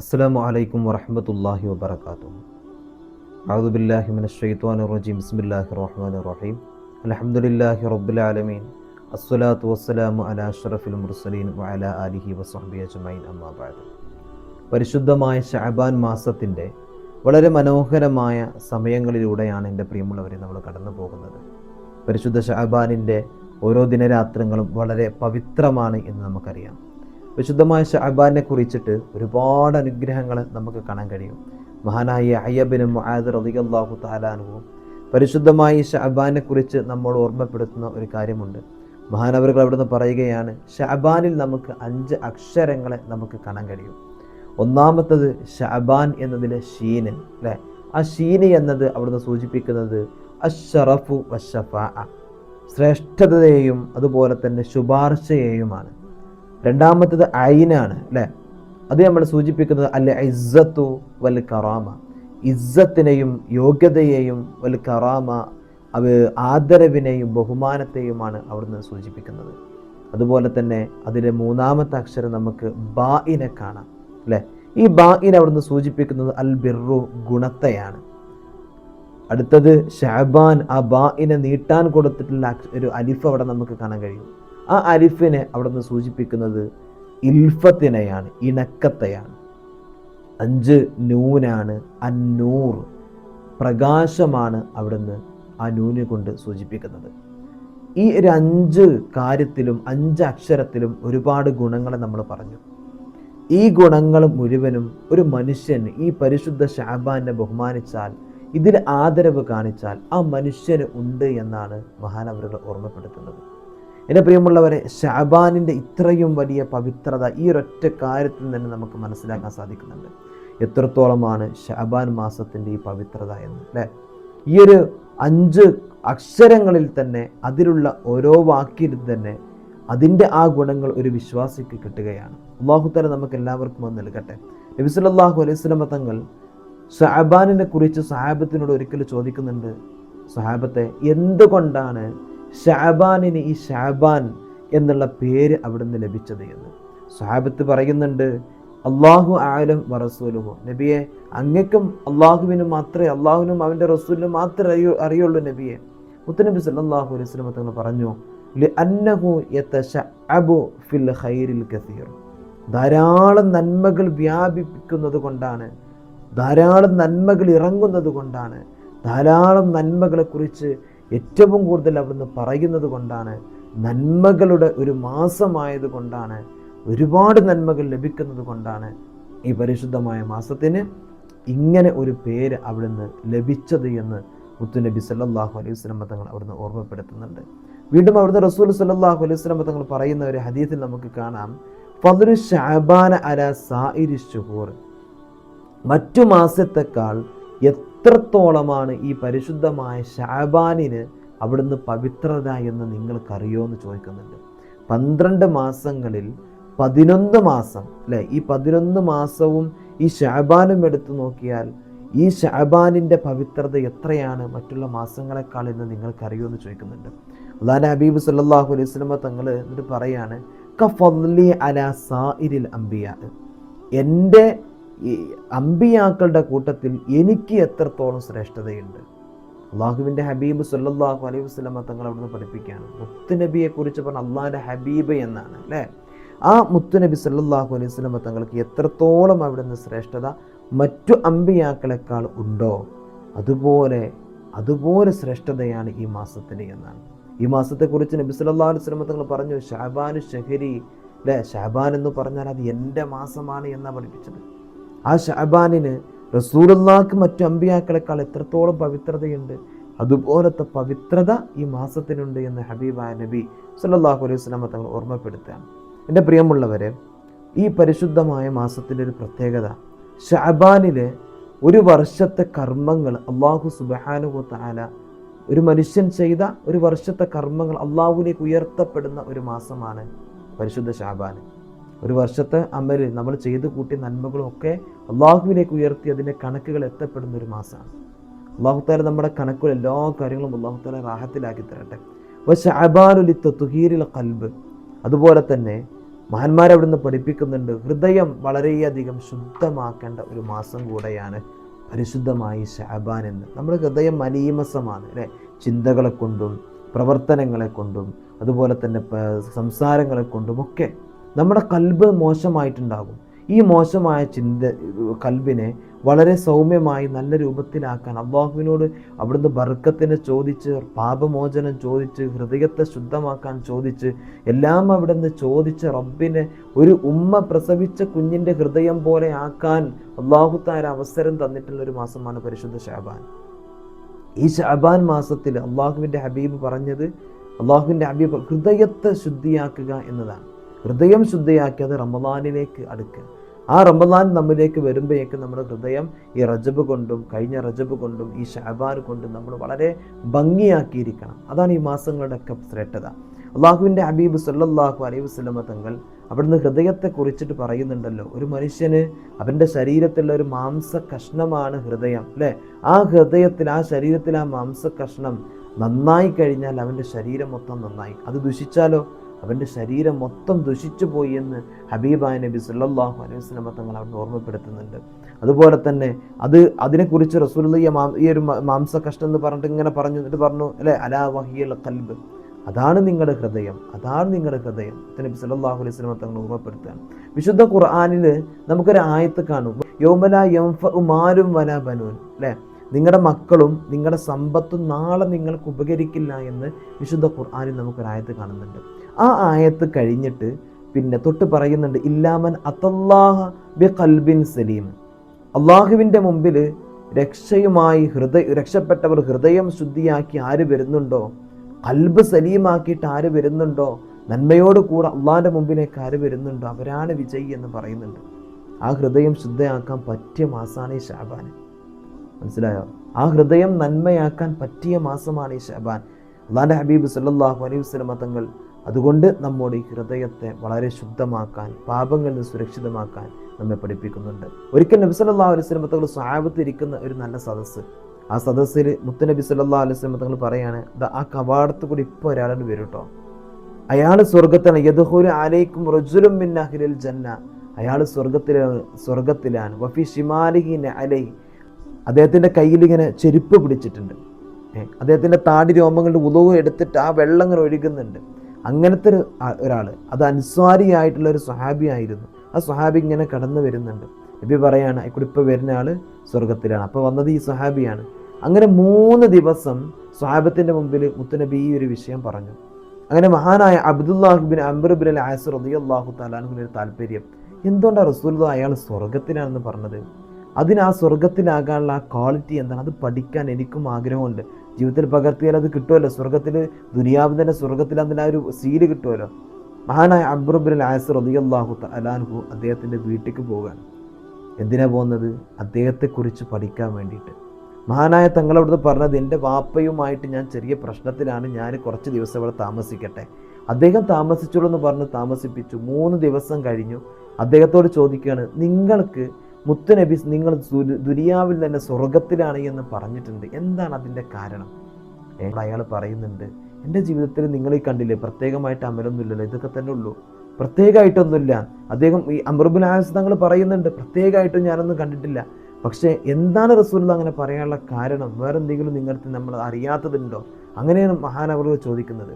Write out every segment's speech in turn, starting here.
അസ്സാം വലൈക്കും വറഹമത്തല്ലാഹി വബർക്കാത്തു അഊദുബില്ലാഹി മിന ഷെയ്ത്വാൻ റജീം ബിസ്മില്ലാഹി റഹ്മാൻ റഹീം. അലഹമുല്ലാഹി റബ്ബുൽ ആലമീൻ. അസ്സലാത്തു വസ്സലാമു അലാ അഷ്റഫിൽ മുർസലീൻ വഅല ആലിഹി വസ്ഹബി അജ്മൈൻ അമ്മാബാദ് പരിശുദ്ധമായ ഷാബാൻ മാസത്തിന്റെ വളരെ മനോഹരമായ സമയങ്ങളിലൂടെയാണ് എന്റെ പ്രിയമുള്ളവരെ നമ്മൾ കടന്നു പോകുന്നത് പരിശുദ്ധ ഷാബാനിന്റെ ഓരോ ദിനരാത്രങ്ങളും വളരെ പവിത്രമാണ് എന്ന് നമുക്കറിയാം. വിശുദ്ധമായ ഷഹബാനെ കുറിച്ചിട്ട് ഒരുപാട് അനുഗ്രഹങ്ങൾ നമുക്ക് കാണാൻ കഴിയും. മഹാനായ അയ്യബിനും മുആദ് റളിയല്ലാഹു താലാനുവും പരിശുദ്ധമായ ഷഹബാനെ കുറിച്ച് നമ്മൾ ഓർമ്മപ്പെടുത്തുന്ന ഒരു കാര്യമുണ്ട്. മഹാനവറുകൾ അവിടുന്ന് പറയുകയാണ് ഷഹബാനിൽ നമുക്ക് അഞ്ച് അക്ഷരങ്ങളെ നമുക്ക് കാണാൻ കഴിയും. ഒന്നാമത്തത് ഷഹബാൻ എന്നതിലെ ഷീന് അല്ലേ? ആ ഷീന് എന്നത് അവിടുന്ന് സൂചിപ്പിക്കുന്നത് അഷറഫു വഷഫ ശ്രേഷ്ഠതയെയും അതുപോലെ തന്നെ ശുപാർശയെയുമാണ്. രണ്ടാമത്തത് അയിനാണ് അല്ലേ? അത് നമ്മൾ സൂചിപ്പിക്കുന്നത് അല്ലെ ഇസ്സത്തു വൽ കറാമ. ഇസ്സത്തിനെയും യോഗ്യതയെയും വൽ കറാമ അവ ആദരവിനെയും ബഹുമാനത്തെയുമാണ് അവിടുന്ന് സൂചിപ്പിക്കുന്നത്. അതുപോലെ തന്നെ അതിലെ മൂന്നാമത്തെ അക്ഷരം നമുക്ക് ബായിനെ കാണാം അല്ലേ? ഈ ബായിനെ അവിടുന്ന് സൂചിപ്പിക്കുന്നത് അൽ ബിറു ഗുണത്തെയാണ്. അടുത്തത് ഷഹബാൻ ആ ബായിനെ നീട്ടാൻ കൊടുത്തിട്ടുള്ള ഒരു അലിഫ് അവിടെ നമുക്ക് കാണാൻ കഴിയും. ആ അരിഫിനെ അവിടെ നിന്ന് സൂചിപ്പിക്കുന്നത് ഇൽഫത്തിനെയാണ് ഇണക്കത്തെയാണ്. അഞ്ച് നൂനാണ് അന്നൂർ പ്രകാശമാണ് അവിടുന്ന് ആ നൂനെ കൊണ്ട് സൂചിപ്പിക്കുന്നത്. ഈ ഒരു അഞ്ച് കാര്യത്തിലും അഞ്ച് അക്ഷരത്തിലും ഒരുപാട് ഗുണങ്ങളെ നമ്മൾ പറഞ്ഞു. ഈ ഗുണങ്ങൾ മുഴുവനും ഒരു മനുഷ്യൻ ഈ പരിശുദ്ധ ഷാബാനെ ബഹുമാനിച്ചാൽ ഇതിൽ ആദരവ് കാണിച്ചാൽ ആ മനുഷ്യന് ഉണ്ട് എന്നാണ് മഹാനവറുകൾ ഓർമ്മപ്പെടുത്തുന്നത്. എന്റെ പ്രിയമുള്ളവരെ ഷാബാനിന്റെ ഇത്രയും വലിയ പവിത്രത ഈ ഒരൊറ്റ കാര്യത്തിൽ തന്നെ നമുക്ക് മനസ്സിലാക്കാൻ സാധിക്കുന്നുണ്ട്. എത്രത്തോളമാണ് ഷാബാൻ മാസത്തിന്റെ ഈ പവിത്രത എന്ന് അല്ലേ? ഈ ഒരു അഞ്ച് അക്ഷരങ്ങളിൽ തന്നെ അതിലുള്ള ഓരോ വാക്കിൽ തന്നെ അതിന്റെ ആ ഗുണങ്ങൾ ഒരു വിശ്വാസിക്ക് കിട്ടുകയാണ്. അള്ളാഹുത്തല നമുക്ക് എല്ലാവർക്കും അത് നൽകട്ടെ. നബിസുലല്ലാഹു അലൈഹി സ്വലമ തങ്ങൾ ഷാബാനിനെ കുറിച്ച് സഹാബത്തിനോട് ഒരിക്കൽ ചോദിക്കുന്നുണ്ട് സഹാബത്തെ എന്തുകൊണ്ടാണ് ഷാബാനിന് ഈ ഷാബാൻ എന്നുള്ള പേര് അവിടുന്ന് ലഭിച്ചത് എന്ന്. സാബത്ത് പറയുന്നുണ്ട് അള്ളാഹു ആലം വറസൂലുഹു നബിയെ അങ്ങക്കും അള്ളാഹുവിനും മാത്രമേ അള്ളാഹുവിനും അവന്റെ റസൂലിനും മാത്രമേ അറിയൂ അറിയുള്ളൂ നബിയെ. മുത്തനബി സല്ലാഹു അലൈഹി സ്വലമ തങ്ങൾ പറഞ്ഞു ഫിൽ ഖൈറിൽ കസീർ. ധാരാളം നന്മകൾ വ്യാപിപ്പിക്കുന്നത് കൊണ്ടാണ് ധാരാളം നന്മകൾ ഇറങ്ങുന്നത് കൊണ്ടാണ് ധാരാളം നന്മകളെക്കുറിച്ച് ഏറ്റവും കൂടുതൽ അവിടുന്ന് പറയുന്നത് കൊണ്ടാണ് നന്മകളുടെ ഒരു മാസമായത് കൊണ്ടാണ് ഒരുപാട് നന്മകൾ ലഭിക്കുന്നത് കൊണ്ടാണ് ഈ പരിശുദ്ധമായ മാസത്തിന് ഇങ്ങനെ ഒരു പേര് അവിടുന്ന് ലഭിച്ചത് എന്ന് മുത്തുനബി സല്ലാഹു അലൈഹി സ്വലമ തങ്ങൾ അവിടുന്ന് ഓർമ്മപ്പെടുത്തുന്നുണ്ട്. വീണ്ടും അവിടുന്ന് റസൂൽ സല്ലാഹു അലൈഹി സ്വലമ തങ്ങൾ പറയുന്ന ഒരു ഹദീസിൽ നമുക്ക് കാണാം. ഫതുരു ഷാബാന അല സായിരി ഷുഹൂർ മറ്റു മാസത്തെക്കാൾ എത്രത്തോളമാണ് ഈ പരിശുദ്ധമായ ഷാബാനിന് അവിടുന്ന് പവിത്രത എന്ന് നിങ്ങൾക്കറിയോ എന്ന് ചോദിക്കുന്നുണ്ട്. പന്ത്രണ്ട് മാസങ്ങളിൽ പതിനൊന്ന് മാസം അല്ലേ? ഈ പതിനൊന്ന് മാസവും ഈ ഷാബാനും എടുത്തു നോക്കിയാൽ ഈ ഷാബാനിന്റെ പവിത്രത എത്രയാണ്? മറ്റുള്ള മാസങ്ങളെക്കാൾ എന്ന് നിങ്ങൾക്കറിയോ എന്ന് ചോദിക്കുന്നുണ്ട്. അള്ളാഹ് ഹബീബ് സല്ലാഹു അലൈഹി സ്വലമ തങ്ങൾ എന്നിട്ട് പറയാണ് കഫലി അല അംബിയ. എന്റെ ഈ അമ്പിയാക്കളുടെ കൂട്ടത്തിൽ എനിക്ക് എത്രത്തോളം ശ്രേഷ്ഠതയുണ്ട്? അള്ളാഹുവിന്റെ ഹബീബ് സല്ലാഹു അലൈഹി വസ്ലമ തങ്ങൾ അവിടുന്ന് പഠിപ്പിക്കുകയാണ്. മുത്തുനബിയെക്കുറിച്ച് പറഞ്ഞ അള്ളാഹിന്റെ ഹബീബ് എന്നാണ് അല്ലേ? ആ മുത്തുനബി സല്ലാഹു അലൈഹി വസ്ലമ തങ്ങൾക്ക് എത്രത്തോളം അവിടുന്ന് ശ്രേഷ്ഠത? മറ്റു അമ്പിയാക്കളെക്കാൾ ഉണ്ടോ? അതുപോലെ അതുപോലെ ശ്രേഷ്ഠതയാണ് ഈ മാസത്തിന് എന്നാണ്. ഈ മാസത്തെക്കുറിച്ച് നബി സല്ലാ അലൈഹി സ്വലമ തങ്ങൾ പറഞ്ഞു ഷാബാനു ഷഹരി. അല്ലേ? ഷാബാൻ എന്ന് പറഞ്ഞാൽ അത് എന്റെ മാസമാണ് എന്നാണ് പഠിപ്പിച്ചത്. ആ ഷാബാനിന് റസൂലുള്ളാക്ക് മറ്റു അമ്പിയാക്കളെക്കാൾ എത്രത്തോളം പവിത്രതയുണ്ട് അതുപോലത്തെ പവിത്രത ഈ മാസത്തിനുണ്ട് എന്ന് ഹബീബ നബി സല്ലാഹു അലൈഹി സ്വലാമ തങ്ങൾ ഓർമ്മപ്പെടുത്തുകയാണ്. എന്റെ പ്രിയമുള്ളവരെ ഈ പരിശുദ്ധമായ മാസത്തിന്റെ ഒരു പ്രത്യേകത ഷാബാനിലെ ഒരു വർഷത്തെ കർമ്മങ്ങൾ അള്ളാഹു തആല ഒരു മനുഷ്യൻ ചെയ്ത ഒരു വർഷത്തെ കർമ്മങ്ങൾ അള്ളാഹുവിലേക്ക് ഉയർത്തപ്പെടുന്ന ഒരു മാസമാണ് പരിശുദ്ധ ഷാബാൻ ഒരു വർഷത്തെ അമൽ നമ്മൾ ചെയ്തു കൂട്ടിയ നന്മകളൊക്കെ അള്ളാഹുവിനേക്ക് ഉയർത്തി അതിന്റെ കണക്കുകൾ എത്തപ്പെടുന്ന ഒരു മാസമാണ്. അള്ളാഹുത്താല നമ്മുടെ കണക്കുകൾ എല്ലാ കാര്യങ്ങളും അള്ളാഹുത്താല റാഹത്തിലാക്കി തരട്ടെ. പക്ഷെ അബാലുലിത്ത തുഹീരിൽ കൽബ് അതുപോലെ തന്നെ മഹാന്മാരവിടുന്ന് പഠിപ്പിക്കുന്നുണ്ട് ഹൃദയം വളരെയധികം ശുദ്ധമാക്കേണ്ട ഒരു മാസം കൂടെയാണ് പരിശുദ്ധമായി ഷഹബാൻ എന്ന്. നമ്മുടെ ഹൃദയം മലീമസമാണ് അല്ലേ? ചിന്തകളെ കൊണ്ടും പ്രവർത്തനങ്ങളെ കൊണ്ടും അതുപോലെ തന്നെ സംസാരങ്ങളെ കൊണ്ടുമൊക്കെ നമ്മുടെ കൽബ് മോശമായിട്ടുണ്ടാകും. ഈ മോശമായ ചിന്ത കൽബിനെ വളരെ സൗമ്യമായി നല്ല രൂപത്തിലാക്കാൻ അള്ളാഹുവിനോട് അവിടുന്ന് ബർക്കത്തിനെ ചോദിച്ച് പാപമോചനം ചോദിച്ച് ഹൃദയത്തെ ശുദ്ധമാക്കാൻ ചോദിച്ച് എല്ലാം അവിടുന്ന് ചോദിച്ച് റബ്ബിനെ ഒരു ഉമ്മ പ്രസവിച്ച കുഞ്ഞിന്റെ ഹൃദയം പോലെ ആക്കാൻ അള്ളാഹുത്താര അവസരം തന്നിട്ടുള്ള ഒരു മാസമാണ് പരിശുദ്ധ ഷാബാൻ. ഈ ഷാബാൻ മാസത്തിൽ അള്ളാഹുവിന്റെ ഹബീബ് പറഞ്ഞത് അള്ളാഹുവിന്റെ ഹബീബ് ഹൃദയത്തെ ശുദ്ധിയാക്കുക എന്നതാണ്. ഹൃദയം ശുദ്ധിയാക്കിയത് റമദാനിലേക്ക് അടുക്കുക. ആ റമദാൻ നമ്മിലേക്ക് വരുമ്പോഴേക്ക് നമ്മുടെ ഹൃദയം ഈ റജബ് കൊണ്ടും കഴിഞ്ഞ റജബ് കൊണ്ടും ഈ ഷാബാൻ കൊണ്ടും നമ്മൾ വളരെ ഭംഗിയാക്കിയിരിക്കണം. അതാണ് ഈ മാസങ്ങളുടെയൊക്കെ ശ്രേഷ്ഠത. അള്ളാഹുവിന്റെ ഹബീബ് സല്ലാഹു അലൈഹി വസ്ലമ തങ്ങൾ അവിടുന്ന് ഹൃദയത്തെ കുറിച്ചിട്ട് പറയുന്നുണ്ടല്ലോ ഒരു മനുഷ്യന് അവന്റെ ശരീരത്തിലുള്ള ഒരു മാംസ കഷ്ണമാണ് ഹൃദയം അല്ലേ? ആ ഹൃദയത്തിൽ ആ ശരീരത്തിൽ ആ മാംസ കഷ്ണം നന്നായി കഴിഞ്ഞാൽ അവന്റെ ശരീരം മൊത്തം നന്നായി. അത് ദുഷിച്ചാലോ? അവന്റെ ശരീരം മൊത്തം ദുഷിച്ചു പോയി എന്ന് ഹബീബായ നബി സല്ലാഹു അലൈഹി സ്വലമ തങ്ങൾ അവിടെ ഓർമ്മപ്പെടുത്തുന്നുണ്ട്. അതുപോലെ തന്നെ അത് അതിനെക്കുറിച്ച് റസൂൽ ഈ ഒരു മാംസ കഷ്ടം എന്ന് പറഞ്ഞിട്ട് ഇങ്ങനെ പറഞ്ഞു എന്നിട്ട് പറഞ്ഞു അല്ലെ? അലാ വഹിയൽ കൽബ് അതാണ് നിങ്ങളുടെ ഹൃദയം അതാണ് നിങ്ങളുടെ ഹൃദയം. നബി സല്ലാഹു അലൈഹി സ്വലമ തങ്ങൾ ഓർമ്മപ്പെടുത്തുകയാണ്. വിശുദ്ധ ഖുർആാനിൽ നമുക്കൊരു ആയത്ത് കാണും. യോമല യംഫ ഉമാരും വല ബനൂൻ. അല്ലേ? നിങ്ങളുടെ മക്കളും നിങ്ങളുടെ സമ്പത്തും നാളെ നിങ്ങൾക്ക് ഉപകരിക്കില്ല എന്ന് വിശുദ്ധ ഖുർആാനിൽ നമുക്കൊരായത്ത് കാണുന്നുണ്ട്. ആ ആയത്ത് കഴിഞ്ഞിട്ട് പിന്നെ തൊട്ട് പറയുന്നുണ്ട് ഇല്ലാമൻ അത്തല്ലാഹ ബി കൽബിൻ സലീം. അള്ളാഹുവിന്റെ മുമ്പിൽ രക്ഷയുമായി ഹൃദയ രക്ഷപ്പെട്ടവർ ഹൃദയം ശുദ്ധിയാക്കി ആര് വരുന്നുണ്ടോ? കൽബ് സലീമാക്കിയിട്ട് ആര് വരുന്നുണ്ടോ? നന്മയോട് കൂടെ അള്ളാഹിന്റെ മുമ്പിലേക്ക് ആര് വരുന്നുണ്ടോ? അവരാണ് വിജയി എന്ന് പറയുന്നുണ്ട്. ആ ഹൃദയം ശുദ്ധയാക്കാൻ പറ്റിയ മാസമാണ് ഈ ഷാബാൻ. മനസ്സിലായോ? ആ ഹൃദയം നന്മയാക്കാൻ പറ്റിയ മാസമാണ് ഈ ഷാബാൻ. അള്ളാഹിന്റെ ഹബീബ് സല്ലാഹു അലൈഹി വസ്ലമ തങ്ങൾ അതുകൊണ്ട് നമ്മുടെ ഈ ഹൃദയത്തെ വളരെ ശുദ്ധമാക്കാൻ പാപങ്ങളിൽ നിന്ന് സുരക്ഷിതമാക്കാൻ നമ്മെ പഠിപ്പിക്കുന്നുണ്ട്. ഒരിക്കൽ നബി സല്ലാ അലൈഹി സ്വലം തങ്ങൾ സ്വാപത്ത് ഇരിക്കുന്ന ഒരു നല്ല സദസ്സ്. ആ സദസ്സിൽ മുത്തുനബി സല്ലാ അലൈഹി സ്വലം തങ്ങൾ പറയാണ് ആ കവാടത്ത് കൂടി ഇപ്പോൾ ഒരാളുടെ വരും കേട്ടോ അയാൾ സ്വർഗത്താണ് യദുഹുൽ ആലൈക്കും റജുലും മിൻ അഹ്ലിൽ ജന്ന അയാൾ സ്വർഗത്തിലാണ് സ്വർഗത്തിലാണ് വഫി ഷിമാലിഹിൻ അലൈ. അദ്ദേഹത്തിന്റെ കയ്യിൽ ഇങ്ങനെ ചെരുപ്പ് പിടിച്ചിട്ടുണ്ട്. അദ്ദേഹത്തിന്റെ താടി രോമങ്ങളുടെ ഉതവ് എടുത്തിട്ട് ആ വെള്ളം ഇങ്ങനെ ഒഴുകുന്നുണ്ട്. അങ്ങനത്തെ ഒരു ഒരാൾ അത് അനുസ്വാരിയായിട്ടുള്ള ഒരു സ്വഹാബി ആയിരുന്നു. ആ സ്വഹാബി ഇങ്ങനെ കടന്നു വരുന്നുണ്ട്. നബി പറയാണ് ഇക്കൂടെ ഇപ്പോൾ വരുന്ന ആൾ സ്വർഗത്തിലാണ് അപ്പോൾ വന്നത് ഈ സ്വഹാബിയാണ്. അങ്ങനെ മൂന്ന് ദിവസം സ്വഹാബത്തിന്റെ മുമ്പിൽ മുത്തുനബി ഈ ഒരു വിഷയം പറഞ്ഞു. അങ്ങനെ മഹാനായ അബ്ദുല്ലാഹിബിൻ അംബർബിൻ അൽ ആസർ റതി അള്ളാഹു താലാനുവിന് ഒരു താല്പര്യം. എന്തുകൊണ്ടാണ് റസൂൽ അയാൾ സ്വർഗത്തിലാണെന്ന് പറഞ്ഞത്? അതിന് ആ സ്വർഗത്തിലാകാനുള്ള ആ ക്വാളിറ്റി എന്താണ്? അത് പഠിക്കാൻ എനിക്കും ആഗ്രഹമുണ്ട്. ജീവിതത്തിൽ പകർത്തിയാൽ അത് കിട്ടുമല്ലോ. സ്വർഗത്തിൽ ദുനിയാവ് തന്നെ സ്വർഗത്തിൽ അതിന് ആ ഒരു സീൽ കിട്ടുമല്ലോ. മഹാനായ അബ്രുബുൽ ആസർ അലിയല്ലാഹു അലാൻഹു അദ്ദേഹത്തിന്റെ വീട്ടിലേക്ക് പോവുകയാണ്. എന്തിനാ പോകുന്നത്? അദ്ദേഹത്തെക്കുറിച്ച് പഠിക്കാൻ വേണ്ടിയിട്ട്. മഹാനായ തങ്ങളവിടുന്ന് പറഞ്ഞത് എന്റെ വാപ്പയുമായിട്ട് ഞാൻ ചെറിയ പ്രശ്നത്തിലാണ്. ഞാൻ കുറച്ച് ദിവസം ഇവിടെ താമസിക്കട്ടെ. അദ്ദേഹം താമസിച്ചുള്ളൂ എന്ന് പറഞ്ഞ് താമസിപ്പിച്ചു. മൂന്ന് ദിവസം കഴിഞ്ഞു. അദ്ദേഹത്തോട് ചോദിക്കുകയാണ് നിങ്ങൾക്ക് മുത്തുനബി നിങ്ങൾ ദുരിയാവിൽ തന്നെ സ്വർഗത്തിലാണ് എന്ന് പറഞ്ഞിട്ടുണ്ട്. എന്താണ് അതിന്റെ കാരണം? അയാൾ പറയുന്നുണ്ട് എന്റെ ജീവിതത്തിൽ നിങ്ങളെ കണ്ടില്ലേ പ്രത്യേകമായിട്ട് അമലൊന്നുമില്ലല്ലോ ഇതൊക്കെ തന്നെ ഉള്ളൂ. പ്രത്യേകമായിട്ടൊന്നുമില്ല. അദ്ദേഹം ഈ അമൃബുൽ ആസ് തങ്ങൾ പറയുന്നുണ്ട് പ്രത്യേകമായിട്ടും ഞാനൊന്നും കണ്ടിട്ടില്ല. പക്ഷേ എന്താണ് റസൂൽ അങ്ങനെ പറയാനുള്ള കാരണം? വേറെ എന്തെങ്കിലും നിങ്ങൾക്ക് നമ്മൾ അറിയാത്തതുണ്ടോ? അങ്ങനെയാണ് മഹാനവർ ചോദിക്കുന്നത്.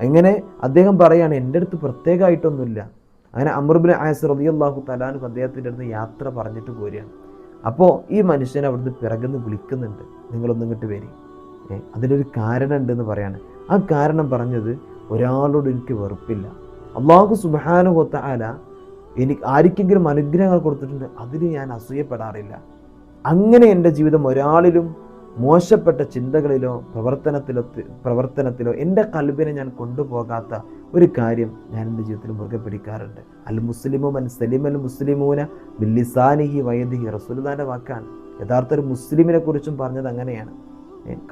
എങ്ങനെ അദ്ദേഹം പറയാണ് എന്റെ അടുത്ത് പ്രത്യേകമായിട്ടൊന്നുമില്ല. അങ്ങനെ അമർബിൻ ആയസ് അള്ളാഹു തലാനു അദ്ദേഹത്തിന്റെ അടുത്ത് യാത്ര പറഞ്ഞിട്ട് പോരുകയാണ്. അപ്പോൾ ഈ മനുഷ്യനെ അവിടുന്ന് പിറകുന്ന് വിളിക്കുന്നുണ്ട്. നിങ്ങളൊന്നും ഇങ്ങോട്ട് വരി. അതിനൊരു കാരണം ഉണ്ടെന്ന് പറയാണ്. ആ കാരണം പറഞ്ഞത് ഒരാളോട് എനിക്ക് വെറുപ്പില്ല. അള്ളാഹു സുബാനുഹൊത്ത ആല എനിക്ക് ആർക്കെങ്കിലും അനുഗ്രഹങ്ങൾ കൊടുത്തിട്ടുണ്ട്. അതിന് ഞാൻ അസൂയപ്പെടാറില്ല. അങ്ങനെ എന്റെ ജീവിതം ഒരാളിലും മോശപ്പെട്ട ചിന്തകളിലോ പ്രവർത്തനത്തിലോ പ്രവർത്തനത്തിലോ എന്റെ കൽബിനെ ഞാൻ കൊണ്ടുപോകാത്ത ഒരു കാര്യം ഞാൻ എന്റെ ജീവിതത്തിൽ മുറുകെ പിടിക്കാറുണ്ട്. അൽ മുസ്ലിമു മൻ സലിം അൽ മുസ്ലിമൂന ബില്ലിസാനിഹി വൈദിഹി റസൂലുദാന്റെ വാക്കാണ്. യഥാർത്ഥ ഒരു മുസ്ലിമിനെ കുറിച്ചും പറഞ്ഞത് അങ്ങനെയാണ്.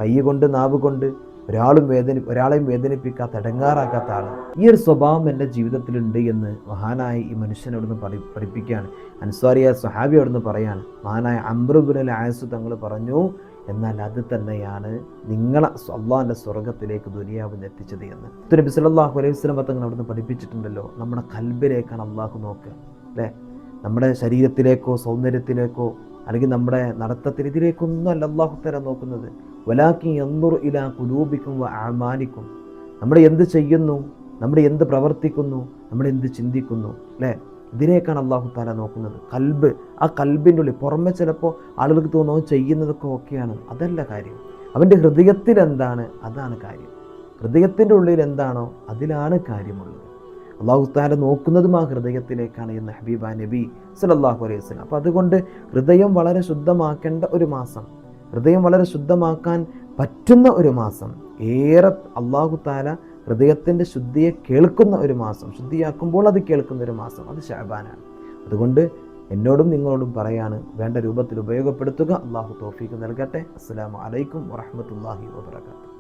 കൈ കൊണ്ട് നാവ് കൊണ്ട് ഒരാളും വേദന ഒരാളെയും വേദനിപ്പിക്കാത്ത ഇടങ്ങാറാക്കാത്ത ആൾ ഈ ഒരു സ്വഭാവം എന്റെ ജീവിതത്തിലുണ്ട് എന്ന് മഹാനായ ഈ മനുഷ്യനോടൊന്ന് പഠി പഠിപ്പിക്കുകയാണ്. അൻസ്വാരിയ സ്വഹാബി അവിടുന്ന് പറയാണ്. മഹാനായ അമ്രുബുനൽ ആയസു തങ്ങൾ പറഞ്ഞു എന്നാൽ അത് തന്നെയാണ് നിങ്ങളെ അള്ളാഹിന്റെ സ്വർഗത്തിലേക്ക് ദുനിയാവിന് എത്തിച്ചത് എന്ന്. നബി സല്ലല്ലാഹു അലൈഹി വസല്ലം തങ്ങൾ അവിടുന്ന് പഠിപ്പിച്ചിട്ടുണ്ടല്ലോ നമ്മുടെ കൽബിലേക്കാണ് അള്ളാഹു നോക്കുക അല്ലേ? നമ്മുടെ ശരീരത്തിലേക്കോ സൗന്ദര്യത്തിലേക്കോ അല്ലെങ്കിൽ നമ്മുടെ നടത്തത്തിൽ ഇതിലേക്കൊന്നും അല്ല അള്ളാഹു തരം നോക്കുന്നത്. വലാക്കി എന്നുർ ഇല കുലൂപിക്കും ആമാനിക്കും നമ്മൾ എന്ത് ചെയ്യുന്നു? നമ്മൾ എന്ത് പ്രവർത്തിക്കുന്നു? നമ്മൾ എന്ത് ചിന്തിക്കുന്നു? അല്ലേ? ഇതിലേക്കാണ് അള്ളാഹു താല നോക്കുന്നത്. കൽബ് ആ കൽബിന്റെ ഉള്ളിൽ പുറമെ ചിലപ്പോൾ ആളുകൾക്ക് തോന്നുന്നു ചെയ്യുന്നതൊക്കെ ഓക്കെയാണ്. അതല്ല കാര്യം. അവന്റെ ഹൃദയത്തിൽ എന്താണ്? അതാണ് കാര്യം. ഹൃദയത്തിന്റെ ഉള്ളിൽ എന്താണോ അതിലാണ് കാര്യമുള്ളത്. അള്ളാഹു താല നോക്കുന്നതും ആ ഹൃദയത്തിലേക്കാണ് എന്ന് ഹബീബ നബി സലല്ലാഹു അലൈഹി വസ്ലം അപ്പോൾ അതുകൊണ്ട് ഹൃദയം വളരെ ശുദ്ധമാക്കേണ്ട ഒരു മാസം ഹൃദയം വളരെ ശുദ്ധമാക്കാൻ പറ്റുന്ന ഒരു മാസം ഏറെ അള്ളാഹു താല ഹൃദയത്തിന്റെ ശുദ്ധിയെ കേൾക്കുന്ന ഒരു മാസം ശുദ്ധിയാക്കുമ്പോൾ അത് കേൾക്കുന്ന ഒരു മാസം അത് ഷാബാനാണ് അതുകൊണ്ട് എന്നോടും നിങ്ങളോടും പറയാണ് വേണ്ട രൂപത്തിൽ ഉപയോഗപ്പെടുത്തുക. അള്ളാഹു തോഫീക്ക് നൽകട്ടെ. അസ്സാം വലൈക്കും വറഹമത്തല്ലാഹി വാബർക്കാത്തു